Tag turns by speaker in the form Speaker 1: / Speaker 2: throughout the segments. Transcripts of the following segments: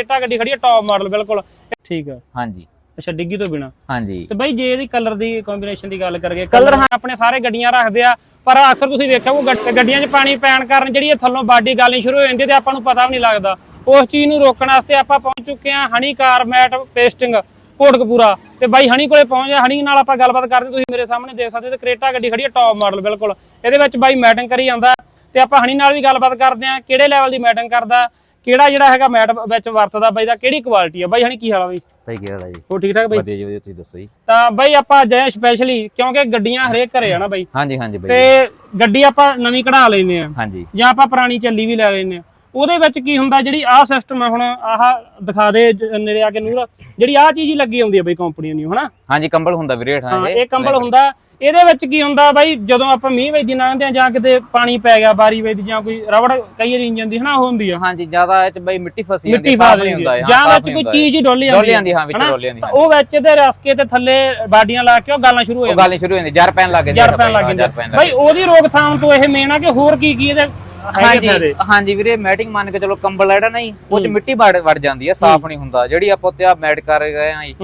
Speaker 1: ਕਿੱਟਾ ਗੱਡੀ ਖੜੀ ਹੈ ਟੌਪ ਮਾਡਲ ਬਿਲਕੁਲ। ਠੀਕ ਆ।
Speaker 2: ਹਾਂਜੀ।
Speaker 1: ਅੱਛਾ ਡਿੱਗੀ ਤੋਂ ਬਿਨਾ।
Speaker 2: ਹਾਂਜੀ।
Speaker 1: ਤੇ ਬਾਈ ਜੇ ਇਹਦੀ ਕਲਰ ਦੀ ਕੰਬੀਨੇਸ਼ਨ ਦੀ ਗੱਲ
Speaker 2: Colour
Speaker 1: ਕਲਰ ਆਪਣੇ ਸਾਰੇ ਗੱਡੀਆਂ ਰੱਖਦੇ ਆ ਪਰ ਅਕਸਰ ਤੁਸੀਂ ਵੇਖਿਆ ਉਹ ਗੱਡ- ਗੱਡੀਆਂ 'ਚ ਪਾਣੀ ਪੈਣ ਕਾਰਨ ਜਿਹੜੀ ਇਹ ਥੱਲੋਂ ਬਾਡੀ ਗਾਲਣੀ ਸ਼ੁਰੂ ਹੋ ਜਾਂਦੀ ਹੈ ਤੇ ਆਪਾਂ ਨੂੰ ਪਤਾ ਵੀ ਨਹੀਂ ਲੱਗਦਾ। ਉਸ ਚੀਜ਼ ਨੂੰ ਰੋਕਣ ਵਾਸਤੇ ਆਪਾਂ ਪਹੁੰਚ ਚੁੱਕੇ ਹਾਂ ਹਨੀ ਕਾਰਮੈਟ ਪੇਸਟਿੰਗ ਕੋਟਕਪੂਰਾ ਤੇ ਬਾਈ ਹਨੀ ਕੋਲੇ ਪਹੁੰਚ ਜਾ ਹਨੀ ਨਾਲ ਆਪਾਂ ਗੱਲਬਾਤ ਕਰਦੇ ਤੁਸੀਂ ਮੇਰੇ ਸਾਹਮਣੇ ਦੇਖ ਸਕਦੇ ਹੋ ਤੇ ਕ੍ਰੇਟਾ ਗੱਡੀ ਖੜੀ ਹੈ ਟੌਪ ਮਾਡਲ ਬਿਲਕੁਲ। ਇਹਦੇ ਵਿੱਚ ਬਾਈ ਮੈਟਿੰਗ ਕਰੀ ਜਾਂਦਾ ਤੇ ਆਪਾਂ ਹਨੀ ਨਾਲ ਵੀ ਗੱਲਬਾਤ ਕਰਦੇ ਹਾਂ ਕਿਹੜੇ ਲੈਵਲ ਦੀ ਮੈਟਿੰਗ ਕਰਦਾ ਕਿਹੜਾ ਜਿਹੜਾ ਹੈਗਾ ਮੈਟ ਵਿੱਚ ਵਰਤਦਾ ਬਾਈ ਦਾ ਕਿਹੜੀ ਕੁਆਲਿਟੀ ਆ? ਬਾਈ ਹਣੀ ਕੀ ਹਾਲ ਆ ਬਾਈ?
Speaker 2: ਸਹੀ ਕਿਹਾ ਜੀ?
Speaker 1: ਉਹ ਠੀਕ ਠਾਕ ਬਾਈ?
Speaker 2: ਵਧੀਆ ਜੀ ਵਧੀਆ ਤੁਸੀਂ ਦੱਸੋ ਜੀ?
Speaker 1: ਤਾਂ ਬਾਈ ਆਪਾਂ ਜੈ ਸਪੈਸ਼ਲੀ ਕਿਉਂਕਿ ਗੱਡੀਆਂ ਹਰੇਕ ਘਰੇ ਆ ਨਾ ਬਾਈ।
Speaker 2: ਹਾਂਜੀ ਹਾਂਜੀ ਬਾਈ
Speaker 1: ਤੇ ਗੱਡੀ ਆਪਾਂ ਨਵੀਂ ਕਢਾ ਲੈਨੇ ਆ।
Speaker 2: ਹਾਂਜੀ।
Speaker 1: ਜਾਂ ਆਪਾਂ ਪੁਰਾਣੀ ਚੱਲੀ ਵੀ ਲੈ ਲੈਨੇ ਆ। ਉਹਦੇ ਵਿੱਚ ਕੀ ਹੁੰਦਾ ਜਿਹੜੀ ਆਹ ਸਿਸਟਮ ਹੁਣ ਆਹ ਦਿਖਾ ਦੇ ਜ- ਨੇੜੇ ਆ ਕੇ ਨੂਰ ਜਿਹੜੀ ਆਹ ਚੀਜ਼ ਹੀ ਲੱਗੀ ਆਉਂਦੀ ਹੈ ਬਈ ਕੰਪਨੀ ਨੂੰ ਹਨਾ?
Speaker 2: ਹਾਂਜੀ ਕੰਬਲ ਹੁੰਦਾ ਵੀਰੇ
Speaker 1: ਹਾਂ ਇਹ। ਕੰਬਲ ਹੁੰਦਾ। ਇਹਦੇ ਵਿੱਚ ਕੀ ਹੁੰਦਾ ਬਾਈ ਜਦੋਂ ਆਪਾਂ ਮੀਂਹ ਵੇਦੀ ਲੰਘਦੇ ਆ ਜਾਂ ਕਿਤੇ ਪਾਣੀ ਪੈ ਗਿਆ ਬਾਰੀ ਵੇਦੀ ਜਾਂ ਕੋਈ ਰਬੜ ਕਈ ਵਾਰੀ ਇੰਜਨ ਦੀ ਹਨਾ ਉਹ ਹੁੰਦੀ ਆ।
Speaker 2: ਹਾਂਜੀ ਜ਼ਿਆਦਾ ਇਹ ਚ ਬਾਈ ਮਿੱਟੀ ਫਸੀ
Speaker 1: ਮਿੱਟੀ
Speaker 2: ਜਾਂਦੀ
Speaker 1: ਪਾ
Speaker 2: ਸਾਫ਼ ਨਹੀਂ
Speaker 1: ਦਿੰਦੀ
Speaker 2: ਹੁੰਦਾ
Speaker 1: ਆ
Speaker 2: ਹਾਂ,
Speaker 1: ਜਾਂ
Speaker 2: ਸਾਫ਼
Speaker 1: ਵਿੱਚ
Speaker 2: ਨਹੀਂ
Speaker 1: ਕੋਈ
Speaker 2: ਹੁੰਦਾ
Speaker 1: ਚੀਜ਼ ਹੀ ਡੋਲੀ
Speaker 2: ਡੋਲੀ
Speaker 1: ਜਾਂਦੀ
Speaker 2: ਜਾਂਦੀ ਹਾਂ ਵਿੱਚ
Speaker 1: ਹਨਾ?
Speaker 2: ਡੋਲੀ ਜਾਂਦੀ
Speaker 1: ਤਾਂ
Speaker 2: ਹਾਂ
Speaker 1: ਉਹ ਵਿੱਚ ਦੇ ਰਸਕੇ ਤੇ ਥੱਲੇ ਬਾਡੀਆਂ ਲਾ ਕੇ ਉਹ ਗਾਲਾਂ ਸ਼ੁਰੂ ਹੋ
Speaker 2: ਉਹ
Speaker 1: ਜਾਂਦੀਆਂ।
Speaker 2: ਗੱਲ ਹੀ ਸ਼ੁਰੂ ਹੋ ਜਾਂਦੀ ਜਰ ਪੈਣ ਲੱਗ ਜਾਂਦੀ
Speaker 1: ਜਰ ਪੈਣ ਲੱਗ ਜਾਂਦੇ ਬਾਈ ਉਹਦੀ ਰੋਕਥਾਮ ਤੋਂ ਇਹ ਮੇਨ ਆ ਕਿ ਹੋਰ ਕੀ ਕੀ ਇਹਦੇ
Speaker 2: ਹਾਂਜੀ ਹਾਂਜੀ ਵੀਰੇ ਮੈਟਿੰਗ ਮੰਨ ਕੇ ਚਲੋ ਕੰਬਲ ਜਿਹੜਾ ਨਹੀਂ ਉਹ ਚ ਮਿੱਟੀ ਵੜ ਵੜ ਜਾਂਦੀ ਹੈ ਸਾਫ਼ ਨਹੀਂ ਹੁੰਦਾ। ਜਿਹੜੀ ਆਪਾਂ ਉੱਤੇ ਆ ਮੈਟ ਕਰ ਰਹੇ ਆ ਜੀ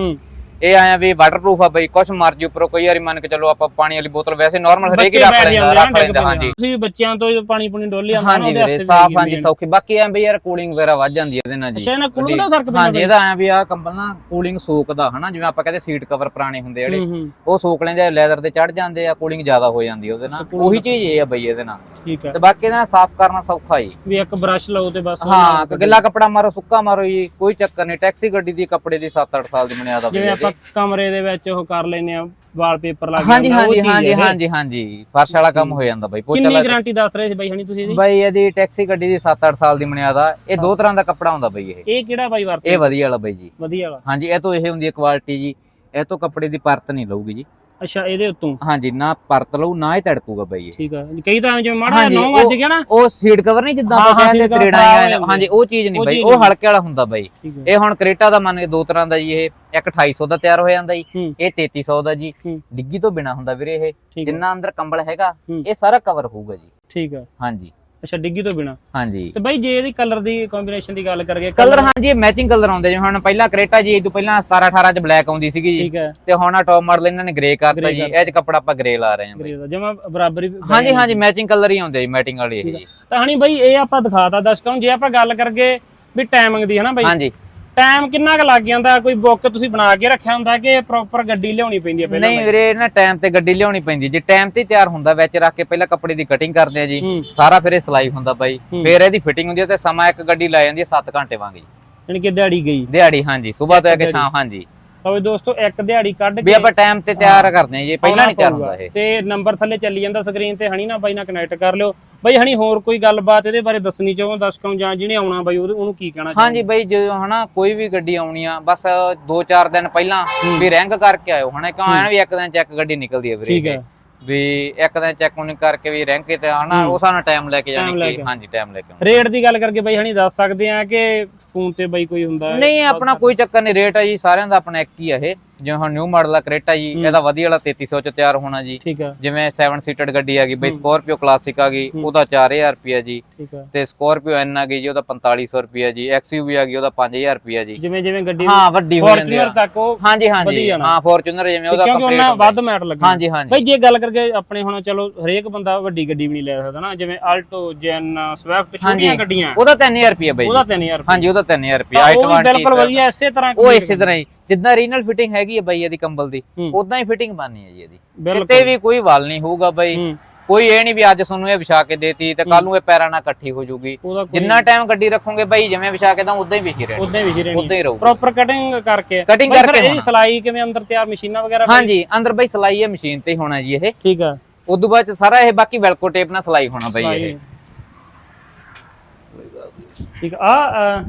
Speaker 2: ਇਹ ਆਇਆ ਵੀ ਵਾਟਰਪ੍ਰੂਫ ਆ ਬਈ ਕੁਛ ਮਰਜ਼ੀ ਉੱਪਰੋਂ ਕੋਈ ਵਾਰੀ ਮੰਨ ਕੇ ਚਲੋ ਆਪਾਂ ਪਾਣੀ ਵਾਲੀ ਬੋਤਲ ਵੈਸੇ ਨਾਰਮਲ ਹਰੇਕ ਹੀ ਰੱਖ ਲੈਂਦਾ ਰੱਖ ਲੈਂਦਾ ਹਾਂਜੀ।
Speaker 1: ਤੁਸੀਂ ਬੱਚਿਆਂ ਤੋਂ ਪਾਣੀ ਪੁਣੀ ਡੋਲੀ ਆਉਂਦਾ
Speaker 2: ਹਾਂਜੀ ਵੀਰੇ ਸਾਫ਼ ਹਾਂਜੀ ਸੌਖੀ। ਬਾਕੀ ਐ ਬਈ ਯਾਰ ਕੂਲਿੰਗ ਵਗੈਰਾ ਵੱਧ ਜਾਂਦੀ ਹੈ ਇਹਦੇ ਨਾਲ ਜੀ।
Speaker 1: ਅੱਛਾ ਇਹਨਾਂ ਕੂਲਿੰਗ ਦਾ ਫ਼ਰਕ ਪੈਂਦਾ
Speaker 2: ਹਾਂਜੀ ਇਹਦਾ ਐ ਵੀ ਆ ਕੰਬਲ ਨਾ ਕੂਲਿੰਗ ਸੋਕਦਾ ਹਨਾ ਜਿਵੇਂ ਆਪਾਂ ਕਹਿੰਦੇ ਸੀਟ ਕਵਰ ਪੁਰਾਣੇ ਹੁੰਦੇ ਜਿਹੜੇ
Speaker 1: ਹੂੰ ਹੂੰ।
Speaker 2: ਉਹ ਸੋਕ ਲੈਂਦੇ ਲੈਦਰ ਤੇ ਚੜ ਜਾਂਦੇ ਆ ਕੂਲਿੰਗ ਜ਼ਿਆਦਾ ਹੋ ਜਾਂਦੀ ਉਹਦੇ ਨਾਲ। ਉਹੀ ਚੀਜ਼ ਇਹ ਆ ਬਈ ਇਹਦੇ ਨਾਲ।
Speaker 1: ਠੀਕ ਹੈ
Speaker 2: ਤੇ ਬਾਕੀ ਇਹਦੇ ਨਾਲ ਸਾਫ਼ ਕਰਨਾ ਸੌਖਾ ਜੀ।
Speaker 1: ਵੀ ਇੱਕ ਬ੍ਰਸ਼ ਲਓ ਤੇ ਬਸ
Speaker 2: ਹਾਂ ਗਿੱਲਾ ਕੱਪੜਾ ਮਾਰੋ ਸੁੱਕਾ ਮਾਰੋ ਜੀ ਕੋਈ ਚੱਕਰ ਨਹੀਂ ਟੈਕਸੀ ਗੱਡੀ ਦੀ ਕੱਪੜੇ ਦੀ 7-8 ਸਾਲ ਦੀ ਬੁਨਿਆਦ ਆ।
Speaker 1: ਆਪਾਂ ਕਮਰੇ ਦੇ ਵਿੱਚ ਉਹ ਕਰ ਲੈਨੇ ਆ ਵਾਲਪੇਪਰ ਲਾ ਕੇ
Speaker 2: ਹਾਂਜੀ ਹਾਂਜੀ ਹਾਂਜੀ। ਹਾਂਜੀ ਹਾਂਜੀ। ਫਰਸ਼ ਵਾਲਾ ਕੰਮ ਹੋ ਜਾਂਦਾ ਬਾਈ ਪੋਚਾ
Speaker 1: ਕਿੰਨੀ ਗਾਰੰਟੀ ਦੱਸ ਰਹੇ ਸੀ ਬਾਈ ਹਣੀ ਤੁਸੀਂ ਇਹਦੀ?
Speaker 2: ਬਾਈ ਇਹਦੀ ਟੈਕਸੀ ਗੱਡੀ ਦੀ 7-8 ਸਾਲ ਦੀ ਬੁਨਿਆਦ ਆ ਇਹ ਦੋ ਤਰ੍ਹਾਂ ਦਾ ਕੱਪੜਾ ਹੁੰਦਾ ਬਾਈ ਇਹ।
Speaker 1: ਇਹ ਕਿਹੜਾ ਬਾਈ ਵਰਤ
Speaker 2: ਇਹ ਵਧੀਆ ਵਾਲਾ ਬਾਈ ਜੀ।
Speaker 1: ਵਧੀਆ ਵਾਲਾ।
Speaker 2: ਹਾਂਜੀ ਇਹ ਤੋਂ ਇਹ ਹੁੰਦੀ ਹੈ ਕੁਆਲਿਟੀ ਜੀ। ਇਹ ਤੋਂ ਕੱਪੜੇ ਦੀ ਪਰਤ ਨਹੀਂ ਲਊਗੀ ਜੀ।
Speaker 1: ਅੱਛਾ ਇਹਦੇ ਉੱਤੋਂ?
Speaker 2: ਹਾਂਜੀ ਨਾ ਪਰਤ ਲਊ ਨਾ ਹੀ ਤੜਕੂਗਾ ਬਾਈ ਇਹ।
Speaker 1: ਠੀਕ ਆ। ਕਈ ਤਾਂ ਜਿਵੇਂ ਮਾੜਾ
Speaker 2: ਹਾਂਜੀ,
Speaker 1: 9
Speaker 2: ਉਹ-
Speaker 1: ਵੱਜ ਗਿਆ ਨਾ।
Speaker 2: ਉਹ ਸੀਟ ਕਵਰ ਨਹੀਂ ਜਿੱਦਾਂ
Speaker 1: ਹਾਂ,
Speaker 2: ਆਪਾਂ
Speaker 1: ਹਾਂ,
Speaker 2: ਕਹਿੰਦੇ
Speaker 1: seat cover
Speaker 2: ਤਰੇੜਾਂ
Speaker 1: ਖਰਾਬ ਹੋ
Speaker 2: ਆਏ
Speaker 1: ਜਾਂਦੇ।
Speaker 2: ਹਾਂਜੀ ਉਹ ਚੀਜ਼ ਨਹੀਂ
Speaker 1: ਉਹ
Speaker 2: ਬਾਈ
Speaker 1: ਚੀਜ਼
Speaker 2: ਉਹ
Speaker 1: ਨਹੀਂ।
Speaker 2: ਹਲਕੇ ਵਾਲਾ ਹੁੰਦਾ ਬਾਈ।
Speaker 1: ਠੀਕ
Speaker 2: ਇਹ ਹੁਣ ਕਰੇਟਾ ਦਾ ਮੰਨ ਕੇ ਦੋ ਤਰ੍ਹਾਂ ਦਾ ਜੀ ਇਹ ਇੱਕ 2800 ਦਾ ਤਿਆਰ ਹੋ ਜਾਂਦਾ ਜੀ
Speaker 1: ਹੂੰ।
Speaker 2: ਇਹ 3300 ਦਾ ਜੀ
Speaker 1: ਹੂੰ।
Speaker 2: ਡਿੱਗੀ ਤੋਂ ਬਿਨਾ ਹੁੰਦਾ ਵੀਰੇ ਇਹ।
Speaker 1: ਠੀਕ
Speaker 2: ਜਿੰਨਾ ਅੰਦਰ ਕੰਬਲ ਹੈਗਾ
Speaker 1: ਹੂੰ।
Speaker 2: ਇਹ ਸਾਰਾ ਕਵਰ ਹੋਊਗਾ ਜੀ।
Speaker 1: ਠੀਕ ਆ।
Speaker 2: ਹਾਂਜੀ।
Speaker 1: ਅੱਛਾ ਡਿੱਗੀ ਤੋਂ ਬਿਨਾ।
Speaker 2: ਹਾਂਜੀ।
Speaker 1: ਤੇ ਬਾਈ ਜੇ ਇਹਦੀ ਕਲਰ ਦੀ ਕੰਬੀਨੇਸ਼ਨ ਦੀ ਗੱਲ ਕਰੀਏ
Speaker 2: ਕਲਰ ਹਾਂਜੀ ਮੈਚਿੰਗ ਕਲਰ ਆਉਂਦੇ ਜਿਵੇਂ ਹੁਣ। ਪਹਿਲਾਂ ਕਰੇਟਾ ਜੀ ਇਹ ਤੋਂ ਪਹਿਲਾਂ 17 18 ਚ ਬਲੈਕ ਆਉਂਦੀ ਸੀਗੀ ਜੀ।
Speaker 1: ਹੈ।
Speaker 2: ਤੇ ਹੁਣ ਆ ਟੌਪ ਮਾਡਲ ਇਹਨਾਂ ਨੇ ਗ੍ਰੇ ਕਰਤਾ ਜੀ। ਇਹ ਚ ਕੱਪੜਾ ਆਪਾਂ ਗ੍ਰੇ ਲਾ ਰਹੇ ਹਾਂ ਬਾਈ।
Speaker 1: ਜਮਾ ਬਰਾਬਰੀ
Speaker 2: ਹਾਂਜੀ ਹਾਂਜੀ ਮੈਚਿੰਗ ਕਲਰ ਹੀ ਆਉਂਦੇ ਜੀ ਮੈਟਿੰਗ ਵਾਲੀ ਇਹ ਜੀ।
Speaker 1: ਤਾਂ ਹਣੀ ਬਾਈ ਇਹ ਆਪਾਂ ਦਿਖਾਤਾ ਦਰਸ਼ਕਾਂ ਨੂੰ। ਜੇ ਆਪਾਂ ਗੱਲ ਕਰਗੇ ਵੀ ਟਾਈਮਿੰਗ ਦੀ ਹਨਾ ਬਾਈ।
Speaker 2: ਹਾਂਜੀ।
Speaker 1: ਟਾਈਮ ਕਿੰਨਾ ਕੁ ਲੱਗ ਜਾਂਦਾ? ਕੋਈ ਬੁੱਕ ਤੁਸੀਂ ਬਣਾ ਕੇ ਰੱਖਿਆ ਹੁੰਦਾ ਕਿ ਪ੍ਰੋਪਰ ਗੱਡੀ ਲਿਆਉਣੀ ਪੈਂਦੀ ਹੈ ਪਹਿਲਾਂ
Speaker 2: ਨਹੀਂ ਵੀਰੇ ਨਾ ਟਾਈਮ ਤੇ ਗੱਡੀ ਲਿਆਉਣੀ ਪੈਂਦੀ। ਜੇ ਟਾਈਮ ਤੇ ਤਿਆਰ ਹੁੰਦਾ ਵਿੱਚ ਰੱਖ ਕੇ ਪਹਿਲਾਂ ਕੱਪੜੇ ਦੀ ਕਟਿੰਗ ਕਰਦੇ ਆ ਜੀ। ਸਾਰਾ ਫਿਰ ਇਹ ਸਲਾਈ ਹੁੰਦਾ ਬਾਈ। ਫਿਰ ਇਹਦੀ ਫਿਟਿੰਗ ਹੁੰਦੀ ਹੈ ਤੇ ਸਮਾਂ ਇੱਕ ਗੱਡੀ ਲੈ ਜਾਂਦੀ ਹੈ 7 ਘੰਟੇ ਵਾਂਗ ਜੀ
Speaker 1: ਯਾਨੀ ਕਿ ਦਿਹਾੜੀ ਗਈ।
Speaker 2: ਦਿਹਾੜੀ ਹਾਂਜੀ। ਸਵੇਰ ਤੋਂ ਲੈ ਕੇ। ਸ਼ਾਮ ਹਾਂਜੀ।
Speaker 1: ਲਓ ਦੋਸਤੋ ਇੱਕ ਦਿਹਾੜੀ ਕੱਢ
Speaker 2: ਵੀ
Speaker 1: ਕੇ
Speaker 2: ਆਪਾਂ ਟਾਈਮ ਤੇ ਤਿਆਰ ਕਰਦੇ ਆ ਜੀ ਪਹਿਲਾਂ ਨਹੀਂ ਤਿਆਰ ਹੁੰਦਾ ਇਹ।
Speaker 1: ਤੇ ਨੰਬਰ ਥੱਲੇ ਚੱਲੀ ਜਾਂਦਾ ਸਕਰੀਨ ਤੇ ਹਣੀ ਨਾ ਬਾਈ ਨਾਲ ਕਨੈਕਟ ਕਰ ਲਿਓ। ਬਾਈ ਹਣੀ ਹੋਰ ਕੋਈ ਗੱਲਬਾਤ ਇਹਦੇ ਬਾਰੇ ਦੱਸਣੀ ਚਾਹੋ ਦਰਸ਼ਕਾਂ ਨੂੰ ਜਾਂ ਜਿਹਨੇ ਆਉਣਾ ਬਾਈ ਉਹਨੂੰ ਕੀ ਕਹਿਣਾ
Speaker 2: ਹਾਂਜੀ ਬਈ ਜਦੋਂ ਹਨਾ ਕੋਈ ਵੀ ਗੱਡੀ ਆਉਣੀ ਆ ਬਸ 2-4 ਦਿਨ ਪਹਿਲਾਂ ਵੀ ਰੈਂਕ ਕਰਕੇ ਆਇਓ ਹਨਾ ਕਿਉਂ ਐਨ ਵੀ ਇੱਕ ਦਿਨ ਚੈੱਕ ਗੱਡੀ ਨਿਕਲਦੀ ਹੈ ਵੀਰੇ
Speaker 1: ਠੀਕ ਹੈ।
Speaker 2: ਵੀ ਇੱਕ ਦਿਨ ਚੈੱਕ ਉਹਨੇ ਕਰਕੇ ਵੀ ਰੈਂਕ ਤੇ
Speaker 1: ਹੂੰ।
Speaker 2: ਉਹ ਸਾਨੂੰ ਟਾਈਮ ਲੈ ਕੇ ਜਾਣੀ
Speaker 1: ਕੇ।
Speaker 2: ਹਾਂਜੀ ਟਾਈਮ ਲੈ ਕੇ।
Speaker 1: ਰੇਟ ਦੀ ਗੱਲ ਕਰਕੇ ਬਾਈ ਹਣੀ ਦੱਸ ਸਕਦੇ ਆ ਕਿ ਫੋਨ ਤੇ ਬਾਈ ਕੋਈ ਹੁੰਦਾ?
Speaker 2: ਨਹੀਂ ਆਪਣਾ ਕੋਈ ਚੱਕਰ ਨਹੀਂ ਰੇਟ ਹੈ ਜੀ ਸਾਰਿਆਂ ਦਾ ਆਪਣਾ ਇੱਕ ਹੀ ਆ ਇਹ ਜਿਵੇਂ ਹੁਣ ਨਿਊ ਮਾਡਲ ਦਾ ਕਰੇਟਾ ਜੀ। ਇਹਦਾ ਵਧੀਆ ਵਾਲਾ 3300 ਚ ਤਿਆਰ ਹੋਣਾ ਜੀ।
Speaker 1: ਠੀਕ ਆ।
Speaker 2: ਜਿਵੇਂ 7 ਸੀਟਡ ਗੱਡੀ ਆ ਗਈ ਬਈ। ਸਕੋਰਪੀਓ ਕਲਾਸਿਕ ਆ ਗਈ। ਉਹਦਾ 4000 ਰੁਪਿਆ ਜੀ।
Speaker 1: ਆ।
Speaker 2: ਤੇ ਸਕੋਰਪੀਓ ਐਨ ਆ ਗਈ ਜੀ ਉਹਦਾ 4500 ਰੁਪਿਆ ਜੀ। ਐਕਸਯੂਵੀ ਆ ਗਈ ਉਹਦਾ 5000 ਰੁਪਿਆ ਜੀ।
Speaker 1: ਜਿਵੇਂ ਜਿਵੇਂ ਗੱਡੀ
Speaker 2: ਹਾਂ ਵੱਡੀ ਹੋ ਜਾਂਦੀ ਆ।
Speaker 1: ਤੱਕ ਉਹ
Speaker 2: ਹਾਂਜੀ ਹਾਂਜੀ। ਹਾਂ ਫੋਰਚੂਨਰ ਜਿਵੇਂ ਉਹਦਾ
Speaker 1: ਕਿਉਂਕਿ
Speaker 2: ਕੰਪਲੀਟ
Speaker 1: ਉਹਨਾਂ ਵੱਧ ਮੈਟ ਲੱਗਣਾ।
Speaker 2: ਹਾਂਜੀ ਹਾਂਜੀ।
Speaker 1: ਬਾਈ ਜੇ ਗੱਲ ਕਰਕੇ ਆਪਣੇ ਹੁਣ ਚਲੋ ਹਰੇਕ ਬੰਦਾ ਵੱਡੀ ਗੱਡੀ ਵੀ ਨਹੀਂ ਲੈ ਸਕਦਾ ਨਾ। ਜਿਵੇਂ ਆਲਟੋ ਜੈਨ ਸਵਿਫਟ ਛੋਟੀਆਂ। ਗੱਡੀਆਂ।
Speaker 2: ਉਹਦਾ 3000 ਰੁਪਿਆ ਬਾਈ
Speaker 1: ਉਹਦਾ
Speaker 2: ਜੀ।
Speaker 1: 3000
Speaker 2: ਹਾਂਜੀ ਉਹਦਾ 3000 ਰੁਪਿਆ
Speaker 1: ਉਹ ਵੀ
Speaker 2: i20
Speaker 1: ਬਿਲਕੁਲ ਵਧੀਆ ਇਸੇ ਤਰ੍ਹਾਂ
Speaker 2: ਉਹ ਇਸੇ ਤਰ੍ਹਾਂ ਹੀ। ਜਿੱਦਾਂ ਰੀਨਲ ਫਿਟਿੰਗ ਹੈਗੀ ਹੈ ਬਾਈ ਇਹਦੀ ਕੰਬਲ ਦੀ। ਉਦਾਂ ਹੀ ਫਿਟਿੰਗ ਬਣਨੀ ਹੈ ਜੀ ਇਹਦੀ। ਕਿਤੇ ਵੀ ਕੋਈ ਵਾਲ ਨਹੀਂ ਹੋਊਗਾ ਬਾਈ। ਕੋਈ ਇਹ ਨਹੀਂ ਵੀ ਅੱਜ ਤੁਹਾਨੂੰ ਇਹ ਵਿਛਾ ਕੇ ਦੇਤੀ ਤੇ ਕੱਲ ਨੂੰ ਇਹ ਪੈਰਾਂ ਨਾਲ ਇਕੱਠੀ ਹੋ
Speaker 1: ਕੋਈ
Speaker 2: ਜਿੰਨਾ ਟਾਈਮ ਗੱਡੀ ਰੱਖੋਗੇ ਬਾਈ ਜਿਵੇਂ ਵਿਛਾ ਕੇ ਤਾਂ ਉਦਾਂ ਹੀ ਵਿਛੀ ਰਹਿਣੀ।
Speaker 1: ਉਦਾਂ ਹੀ ਵਿਖੀ ਰਹਿਣੀ।
Speaker 2: ਉਦਾਂ ਹੀ ਰਹੂ
Speaker 1: ਪ੍ਰੋਪਰ ਕਟਿੰਗ ਕਰਕੇ। ਫਿਰ
Speaker 2: ਕਰਕੇ
Speaker 1: ਇਹਦੀ। ਸਲਾਈ ਕਿਵੇਂ ਅੰਦਰ ਤਿਆਰ ਮਸ਼ੀਨਾਂ ਵਗੈਰਾ?
Speaker 2: ਹਾਂਜੀ ਅੰਦਰ ਬਾਈ ਸਲਾਈ ਹੈ ਮਸ਼ੀਨ ਤੇ ਹੋਣਾ ਜੀ ਇਹ।
Speaker 1: ਠੀਕ ਆ।
Speaker 2: ਉਦੋਂ ਬਾਅਦ ਚ ਸਾਰਾ ਇਹ ਬਾਕੀ ਵੈਲਕੋ ਟੇਪ ਨਾਲ ਸਲਾਈ ਹੋਣਾ ਬਾਈ। ਇਹ।
Speaker 1: ਠੀਕ ਆ। ਆ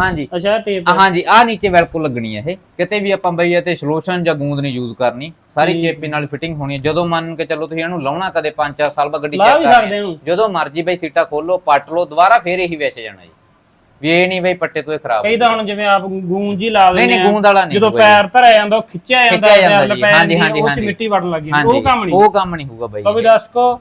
Speaker 2: ਹਾਂਜੀ।
Speaker 1: ਅੱਛਾ ਟੇਪ
Speaker 2: ਹਾਂਜੀ ਆ ਨੀਚੇ ਵੈਲਕੋ ਲੱਗਣੀ ਹੈ ਇਹ। ਕਿਤੇ ਵੀ ਆਪਾਂ ਬਈ ਤੇ ਸੋਲੂਸ਼ਨ ਜਾਂ ਗੂੰਦ ਨਹੀਂ ਯੂਜ਼ ਕਰਨੀ। ਸਾਰੀ। ਚੇਪੀ ਨਾਲ ਫਿਟਿੰਗ ਹੋਣੀ ਹੈ। ਜਦੋਂ ਮੰਨ ਕੇ ਚੱਲੋ ਤੁਸੀਂ ਇਹਨੂੰ ਲਾਉਣਾ ਕਦੇ 5-4 ਸਾਲ ਬਾਅਦ ਗੱਡੀ ਚੈੱਕ।
Speaker 1: ਇਹਨੂੰ।
Speaker 2: ਜਦੋਂ ਮਰਜ਼ੀ ਬਈ ਸੀਟਾ ਖੋਲੋ ਪੱਟ ਲਓ ਦੁਬਾਰਾ ਫੇਰ ਇਹੀ ਵੈਸੇ ਜਾਣਾ ਜੀ। ਵੀ ਇਹ ਨਹੀਂ ਬਈ ਪੱਟੇ ਤੋਂ ਇਹ ਖਰਾਬ
Speaker 1: ਕਈ ਤਾਂ ਹੁਣ ਜਿਵੇਂ ਆਪ ਗੂੰਜ ਹੀ ਲਾ
Speaker 2: ਨਹੀਂ
Speaker 1: ਲੈਂਦੇ
Speaker 2: ਨਹੀਂ
Speaker 1: ਆ।
Speaker 2: ਗੂੰਦ ਵਾਲਾ ਨਹੀਂ
Speaker 1: ਜਦੋਂ ਪੈਰ ਧਰਿਆ ਜਾਂਦਾ ਉਹ ਖਿੱਚਿਆ ਜਾਂਦਾ
Speaker 2: ਹਾਂਜੀ, ਹਾਂਜੀ,
Speaker 1: ਉਹ ਚ
Speaker 2: ਹਾਂਜੀ।
Speaker 1: ਮਿੱਟੀ ਵੜਨ ਲੱਗ ਉਹ ਕੰਮ ਨਹੀਂ।
Speaker 2: ਉਹ ਕੰਮ ਨਹੀਂ ਹੋਊਗਾ ਬਾਈ ਇਹ।
Speaker 1: ਦੱਸ ਕੋ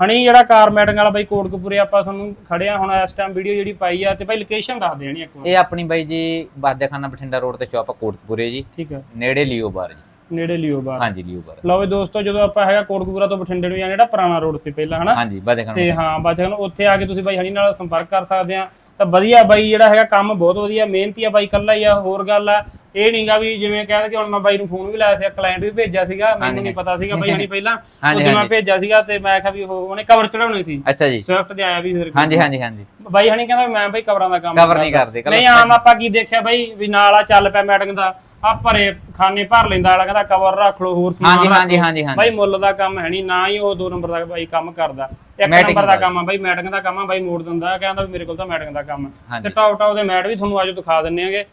Speaker 1: ਹਣੀ ਜਿਹੜਾ ਕਾਰ ਮੈਟਿੰਗ ਵਾਲਾ ਬਾਈ ਕੋਟਕਪੂਰੇ ਆਪਾਂ ਤੁਹਾਨੂੰ ਖੜਿਆ ਹੁਣ ਇਸ ਟਾਈਮ ਵੀਡੀਓ ਜਿਹੜੀ ਪਾਈ ਆ ਤੇ ਬਾਈ ਲੋਕੇਸ਼ਨ ਦੱਸ ਦੇਣੀ ਇੱਕ ਵਾਰ।
Speaker 2: ਇਹ ਆਪਣੀ ਬਾਈ ਜੀ ਬਾਦੇਖਾਨਾ ਬਠਿੰਡਾ ਰੋਡ ਤੇ ਸ਼ਾਪ ਕੋਟਪੁਰੇ ਜੀ।
Speaker 1: ਠੀਕ ਹੈ
Speaker 2: ਨੇੜੇ ਲਿਓ ਬਾਰ ਜੀ।
Speaker 1: ਨੇੜੇ ਲਿਓ ਬਾਰ।
Speaker 2: ਹਾਂਜੀ ਲਿਓ ਬਾਰ।
Speaker 1: ਲਓ ਵੀ ਦੋਸਤੋ ਜਦੋਂ ਆਪਾਂ ਹੈਗਾ ਕੋਟਕਪੂਰਾ ਤੋਂ ਬਠਿੰਡੇ ਨੂੰ ਜਾਣਾ ਜਿਹੜਾ ਪੁਰਾਣਾ ਰੋਡ ਸੀ ਪਹਿਲਾਂ ਹਨਾ?
Speaker 2: ਹਾਂਜੀ ਬਾਦੇਖਾਨਾ
Speaker 1: ਤੇ ਹਾਂ ਬਾਜਣ ਉੱਥੇ ਆ ਕੇ ਤੁਸੀਂ ਬਾਈ ਹਣੀ ਨਾਲ ਸੰਪਰਕ ਕਰ ਸਕਦੇ ਆ। ਤਾਂ ਵਧੀਆ ਬਾਈ ਜਿਹੜਾ ਹੈਗਾ ਕੰਮ ਬਹੁਤ ਵਧੀਆ ਮਿਹਨਤੀ ਆ ਬਾਈ ਕੱਲਾ ਹੀ ਆ ਹੋਰ ਗੱਲ ਆ। ਇਹ ਨਹੀਂਗਾ ਵੀ ਜਿਵੇਂ ਕਹਿੰਦੇ ਕਿ ਹੁਣ ਮੈਂ ਬਾਈ ਨੂੰ ਫੋਨ ਵੀ ਲਾਇਆ ਸੀ ਕਲਾਇੰਟ ਵੀ ਭੇਜਿਆ ਸੀਗਾ ਮੈਨੂੰ ਨਹੀਂ ਪਤਾ ਸੀਗਾ ਬਾਈ ਹਣੀ ਪਹਿਲਾਂ। ਉਦੋਂ ਮੈਂ ਭੇਜਿਆ ਸੀਗਾ ਤੇ ਮੈਂ ਕਿਹਾ ਵੀ ਉਹ ਉਹਨੇ ਕਵਰ ਚੜਾਉਣੀ ਸੀ।
Speaker 2: ਅੱਛਾ ਜੀ।
Speaker 1: ਸਵਿਫਟ ਤੇ ਆਇਆ ਵੀ ਫਿਰ
Speaker 2: ਹਾਂਜੀ ਹਾਂਜੀ ਹਾਂਜੀ।
Speaker 1: ਬਾਈ ਹਣੀ ਕਹਿੰਦਾ ਮੈਂ ਬਾਈ ਕਵਰਾਂ ਦਾ ਕੰਮ
Speaker 2: ਕਵਰ ਨਹੀਂ ਕਰਦੇ।
Speaker 1: ਨਹੀਂ ਆਮ ਆਪਾਂ ਕੀ ਦੇਖਿਆ ਬਾਈ ਵੀ ਨਾਲ ਆ ਚੱਲ ਪਿਆ ਮੈਟਿੰਗ ਦਾ। ਆ ਭਰੇ ਖਾਨੇ ਭਰ ਲੈਂਦਾ ਵਾਲਾ ਕਹਿੰਦਾ ਕਵਰ ਰੱਖ ਲਓ ਹੋਰ ਸਮਾਨ
Speaker 2: ਹਾਂਜੀ ਹਾਂਜੀ। ਹਾਂਜੀ ਹਾਂਜੀ।
Speaker 1: ਬਾਈ ਮੁੱਲ ਦਾ ਕੰਮ ਹੈ ਨਹੀਂ ਨਾ ਹੀ ਉਹ ਦੋ ਨੰਬਰ ਦਾ ਬਾਈ ਕੰਮ ਕਰਦਾ। ਇੱਕ ਨੰਬਰ ਦਾ। ਕੰਮ ਆ ਬਾਈ ਮੈਟਿੰਗ ਦਾ ਕੰਮ ਆ ਬਾਈ ਮੋੜ ਦਿੰਦਾ ਕਹਿੰਦਾ ਵੀ ਮੇਰੇ ਕੋਲ ਤਾਂ ਮੈਟਿੰਗ ਦਾ ਕੰਮ। ਤੇ ਟੌਪ ਟੌਪ ਦੇ ਮੈਟ ਵੀ ਤੁਹਾਨੂੰ ਆਜੋ ਦਿਖਾ ਦਿੰਨੇ ਆਗੇ।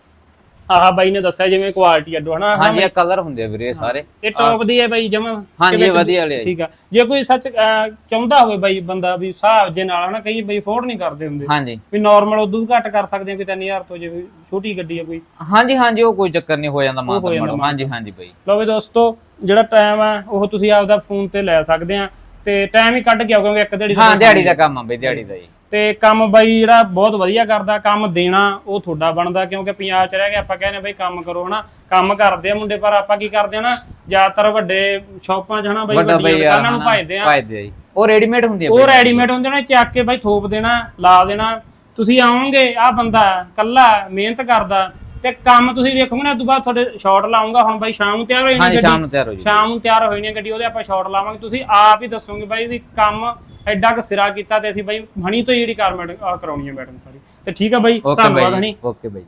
Speaker 1: ਆਹ ਬਾਈ ਨੇ ਦੱਸਿਆ ਜਿਵੇਂ ਕੁਆਲਿਟੀ ਅੱਡੋ ਹਨਾ?
Speaker 2: ਹਾਂਜੀ ਇਹ ਕਲਰ ਹੁੰਦੇ ਆ ਵੀਰੇ ਇਹ ਸਾਰੇ।
Speaker 1: ਇਹ ਟੌਪ ਦੀ ਹੈ ਬਾਈ ਜਮਾ।
Speaker 2: ਹਾਂਜੀ ਵਧੀਆ ਵਾਲੇ ਆ ਜੀ।
Speaker 1: ਠੀਕ ਆ। ਜੇ ਕੋਈ ਸੱਚ ਅਹ, ਚਾਹੁੰਦਾ ਹੋਵੇ ਬਾਈ ਬੰਦਾ ਵੀ ਹਿਸਾਬ ਜੇ ਨਾਲ ਹਨਾ ਕਈ ਬਾਈ ਅਫੋਰਡ ਨਹੀਂ ਕਰਦੇ ਹੁੰਦੇ।
Speaker 2: ਹਾਂਜੀ।
Speaker 1: ਵੀ ਨਾਰਮਲ ਉਦੋਂ ਵੀ ਘੱਟ ਕਰ ਸਕਦੇ ਆ ਕਿ 3000 ਤੋਂ ਜੇ ਛੋਟੀ ਗੱਡੀ ਆ ਕੋਈ।
Speaker 2: ਹਾਂਜੀ ਹਾਂਜੀ ਉਹ ਕੋਈ ਚੱਕਰ ਨਹੀਂ ਹੋ ਜਾਂਦਾ ਮਾਂ
Speaker 1: ਹੋ ਜਾਂਦਾ
Speaker 2: ਹਾਂਜੀ ਹਾਂਜੀ ਬਾਈ।
Speaker 1: ਲਓ ਵੀ ਦੋਸਤੋ ਜਿਹੜਾ ਟਾਈਮ ਆ ਉਹ ਤੁਸੀਂ ਆਪਦਾ ਫੋਨ ਤੇ ਲੈ ਸਕਦੇ ਆ। ਤੇ ਟਾਈਮ ਹੀ ਕੱਢ ਕੇ ਆਓ ਕਿਉਂਕਿ ਇੱਕ ਦਿਹਾੜੀ
Speaker 2: ਹਾਂ ਦਿਹਾੜੀ ਦਾ ਕੰਮ ਆ ਬਈ ਦਿਹਾੜੀ ਦਾ ਜੀ।
Speaker 1: ਤੇ ਕੰਮ ਬਾਈ ਜਿਹੜਾ ਬਹੁਤ ਵਧੀਆ ਕਰਦਾ ਕੰਮ ਦੇਣਾ ਉਹ ਤੁਹਾਡਾ ਬਣਦਾ ਕਿਉਂਕਿ ਪੰਜਾਬ 'ਚ ਰਹਿ ਕੇ ਆਪਾਂ ਕਹਿੰਦੇ ਬਈ ਕੰਮ ਕਰੋ ਹਨਾ ਕੰਮ ਕਰਦੇ ਆ ਮੁੰਡੇ ਪਰ ਆਪਾਂ ਕੀ ਕਰਦੇ ਆ ਨਾ ਜ਼ਿਆਦਾਤਰ ਵੱਡੇ ਸ਼ਾਪਾਂ 'ਚ ਹਨਾ ਬਈ
Speaker 2: ਵੱਡਾ
Speaker 1: ਵੱਡੀਆਂ ਦੁਕਾਨਾਂ ਨੂੰ ਭਜਦੇ ਆ।
Speaker 2: ਭਜਦੇ ਆ ਜੀ। ਉਹ ਰੈਡੀਮੇਡ ਹੁੰਦੀ ਆ
Speaker 1: ਉਹ। ਰੈਡੀਮੇਡ ਹੁੰਦੇ ਨੇ ਚੱਕ ਕੇ ਬਾਈ ਥੋਪ ਦੇਣਾ ਲਾ ਦੇਣਾ। ਤੁਸੀਂ ਆਓਗੇ ਆ ਬੰਦਾ ਕੱਲਾ ਮਿਹਨਤ ਕਰਦਾ ਤੇ ਕੰਮ ਤੁਸੀਂ ਵੇਖੋਗੇ ਨਾ ਉਦੋਂ ਬਾਅਦ ਤੁਹਾਡੇ ਸ਼ਾਟ ਲਾਉਂਗਾ ਹੁਣ ਬਾਈ ਸ਼ਾਮ ਨੂੰ ਤਿਆਰ ਹੋ ਜਾਣੀ
Speaker 2: ਹਾਂਜੀ
Speaker 1: ਗੱਡੀ।
Speaker 2: ਸ਼ਾਮ ਨੂੰ ਤਿਆਰ
Speaker 1: ਸ਼ਾਮ ਨੂੰ ਹੋਈ ਨਹੀਂ ਗੱਡੀ ਉਹਦੇ ਆਪਾਂ ਸ਼ਾਟ ਲਾਵਾਂਗੇ। ਤੁਸੀਂ ਆਪ ਹੀ ਦੱਸੋਗੇ ਬਾਈ ਵੀ ਕੰਮ ਐਡਾ ਕੁ ਸਿਰਾ ਕੀਤਾ ਤੇ ਅਸੀਂ ਬਾਈ ਹਣੀ ਤੋਂ ਹੀ ਜਿਹੜੀ ਕਾਰ ਮੈਡਮ ਕਰਾਉਣੀ ਹੈ ਮੈਡਮ ਸਾਰੀ। ਤੇ ਠੀਕ ਆ ਬਾਈ
Speaker 2: ਓਕੇ
Speaker 1: ਧੰਨਵਾਦ
Speaker 2: ਬਾਈ
Speaker 1: ਹਣੀ।
Speaker 2: ਓਕੇ ਬਾਈ